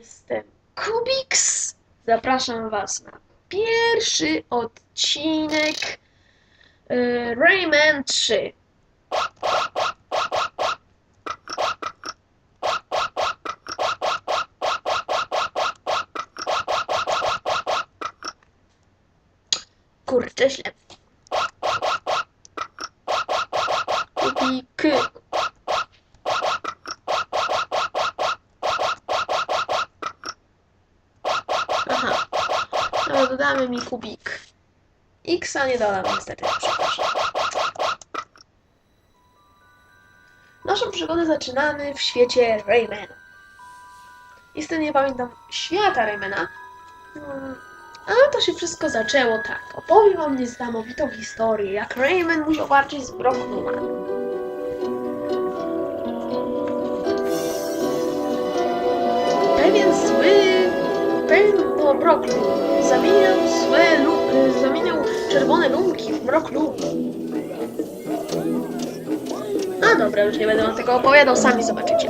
Jestem Kubiks. Zapraszam Was na pierwszy odcinek y, Rayman 3. Kurczę, źle. Kubik. No, dodamy mi kubik. Xa nie dodam niestety, przepraszam. Naszą przygodę zaczynamy w świecie Raymana. Niestety nie pamiętam świata Raymana. Hmm, Ale to się wszystko zaczęło tak. Opowiem wam niesamowitą historię, jak Rayman musiał walczyć z Broknuma. Pewien zły Pewien Broklu. Zamieniał złe lu- zamieniał czerwone lumki w Broklu. A dobra, już nie będę wam tego opowiadał, sami zobaczycie.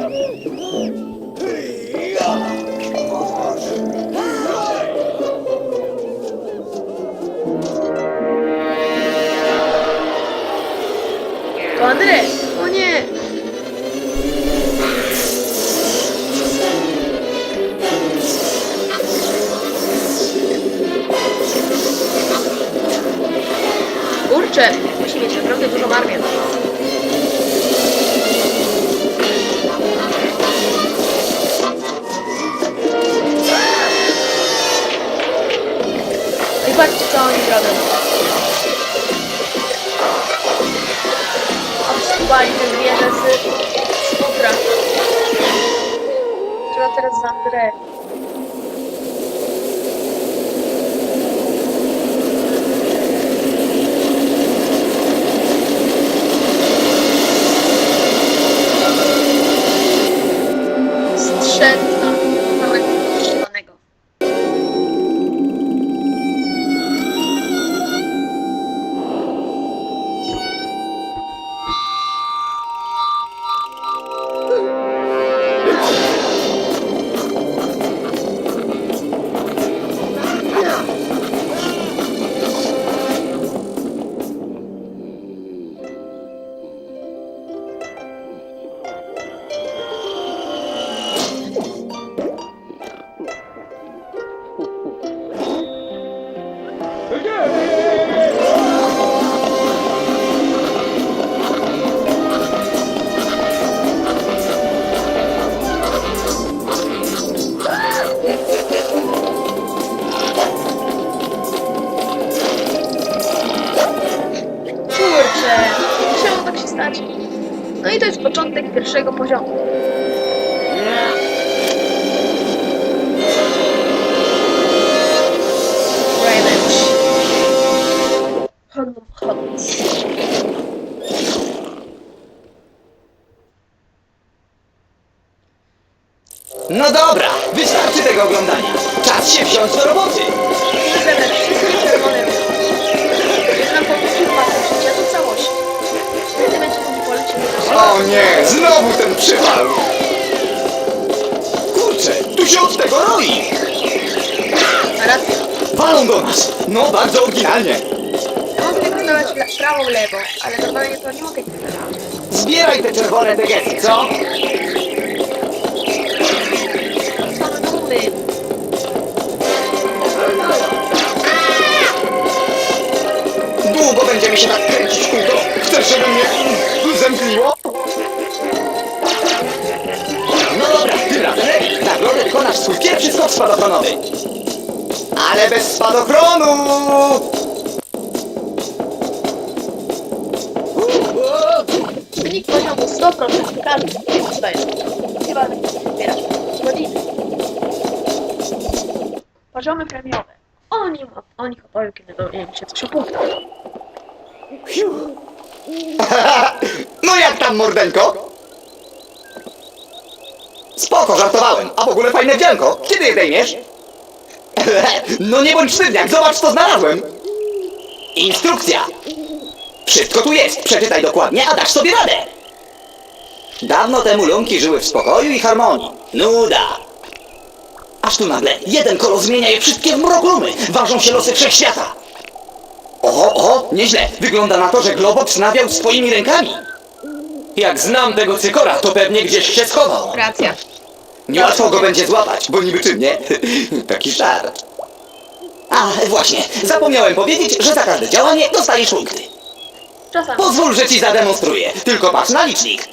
To Andrzej! Musi mieć naprawdę armię. No i patrzcie, co oni robią. Obsługali te zwierzę z, z futra. Trzeba teraz za No dobra, wystarczy tego oglądania. Czas się wziąć do roboty. O nie, znowu ten przypał. Kurczę, tu się od tego roi. A rację. Walą do nas. No, bardzo oryginalnie. Ja mogę le- prawą, lewą, ale normalnie to nie mogę. Zbieraj te czerwone degesy, co? Chcesz, żeby mnie zemdliło? No dobra, tym razem. Nagrodę wykonasz swój pierwszy skok spadochronowy. Ale bez spadochronu! Wynik poziomu 100%. Każdy. Jest? Chyba zbierasz godziny. Poziomy premiowe. O nim, o nich opowiem, kiedy dowiemy się coś o punktach. No jak tam, mordeńko? Spoko, żartowałem. A w ogóle fajne wdzianko. Kiedy je zdejmiesz? No nie bądź sztywniak, zobacz co znalazłem. Instrukcja. Wszystko tu jest, przeczytaj dokładnie, a dasz sobie radę. Dawno temu lumki żyły w spokoju i harmonii. Nuda. Aż tu nagle jeden kolor zmienia je wszystkie w mroklumy. Ważą się losy wszechświata. Oho, oho, nieźle. Wygląda na to, że Globox nawiał swoimi rękami. Jak znam tego cykora, to pewnie gdzieś się schował. Racja. Niełatwo go będzie złapać, bo niby czym, nie? Taki żart. A, właśnie, zapomniałem powiedzieć, że za każde działanie dostajesz punkty. Czasami. Pozwól, że ci zademonstruję. Tylko patrz na licznik.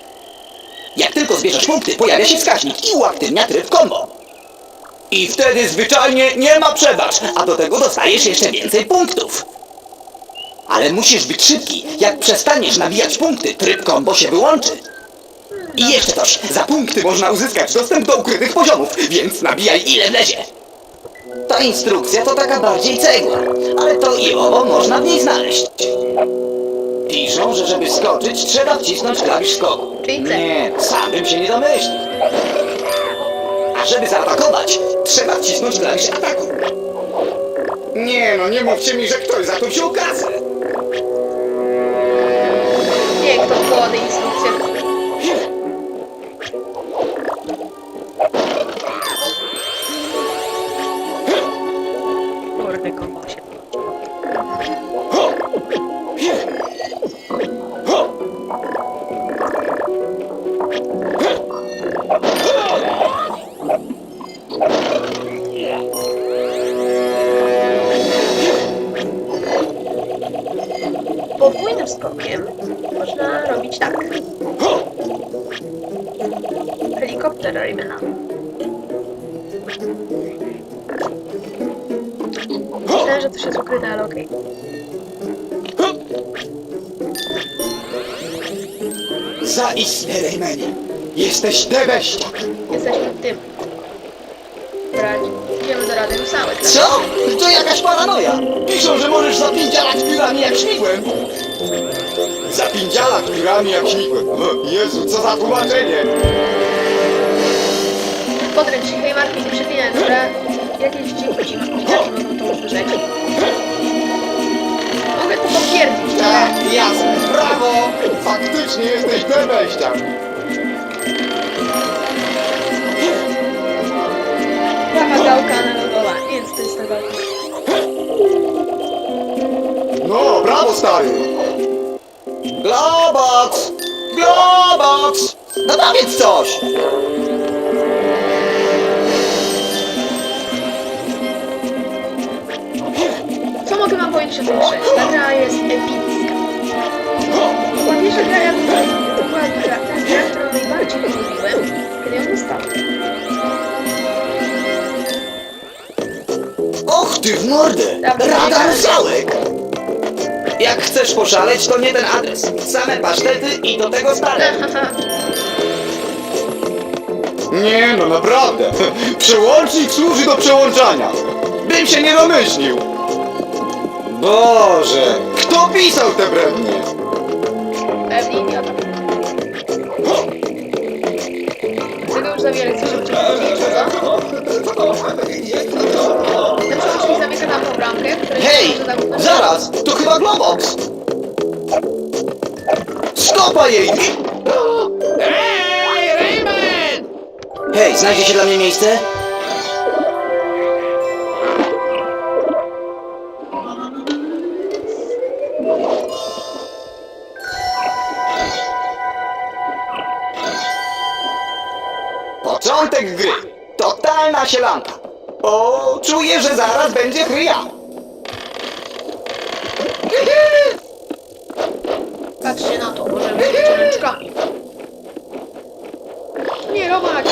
Jak tylko zbierzesz punkty, pojawia się wskaźnik i uaktywnia tryb combo. I wtedy zwyczajnie nie ma przebacz, a do tego dostajesz jeszcze więcej punktów. Ale musisz być szybki. Jak przestaniesz nabijać punkty, tryb combo się wyłączy. I jeszcze coś, za punkty można uzyskać dostęp do ukrytych poziomów, więc nabijaj ile wlezie. Ta instrukcja to taka bardziej cegła, ale to i owo można w niej znaleźć. Piszą, że żeby skoczyć, trzeba wcisnąć klawisz skoku. Czyli C. Nie, sam bym się nie domyślił. A żeby zaatakować, trzeba wcisnąć klawisz ataku. Nie no, nie mówcie mi, że ktoś za to wziął kasę. Można robić tak. Helikopter Raymana. Myślałem, że to się jest ukryte, ale okej. Zaistnie, Raymanie. Jesteś debeściak. Jesteśmy tym. Brać. Idziemy do Rady Rusałek. Co? To jakaś paranoja. Piszą, że możesz zapindzialać piórami jak śmigłem. Zapindzialać piórami jak śmigłem. Jezu, co za tłumaczenie. Podręcznik hej marki nie przepinaj, dobra? Jakieś dziwki dziwki mogą to usłyszeć. Mogę to potwierdzić, ale... Tak, jasne. Brawo! Faktycznie jesteś debeściak. Prawa gałka analogowa. Co to jest ta gałka. No, brawo, stary. Globox! Globox! No powiedz coś! Co mogę wam powiedzieć o grze? Ta gra jest epicka. Ładniejsza gra jak była gra, gra, którą najbardziej lubiłem, kiedy ją dostałem. Och ty w mordę! Dobra, Rada dobra. Rusałek! Jak chcesz poszaleć, to nie ten adres. Same pasztety i do tego stare. Nie no, naprawdę. Przełącznik służy do przełączania. Bym się nie domyślił. Boże, kto pisał te brednie? Pewnie idiota. Czy co? Ten przełącznik zamyka tam tą bramkę, której Hej, zaraz, to chyba Globox. Stopa jej! Hej, Rayman! Hej, znajdzie się dla mnie miejsce? Początek gry. Totalna sielanka. O, czuję, że zaraz będzie chryja. Patrzcie na to, możemy być ręczkami. Nie, Romak!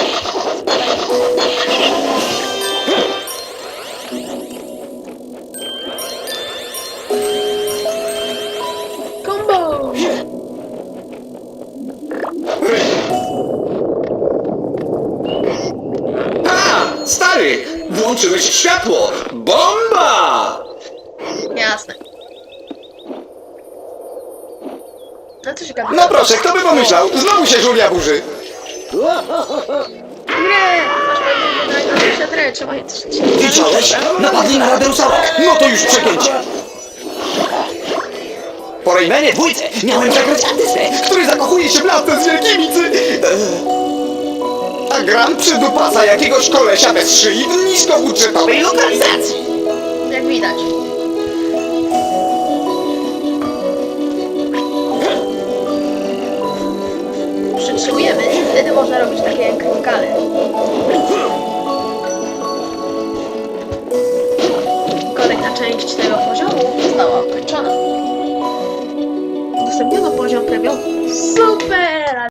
Stary, włączyłeś światło! Bomba! Jasne. No co ciekawe. No proszę, kto by pomyślał? Znowu się żulia burzy. Grę! Masz pewnie najważniejsze grę, trzeba je też Widziałeś? Napadli na Radę Rusałek. No to już przegięcie. Po Raymanie dwójce miałem zagrać artystę, który zakochuje się w lasce z wielkimi cy... Eee. A zagram przy dupasa jakiegoś kolesia bez szyi w niskobudżetowej lokalizacji. Jak widać.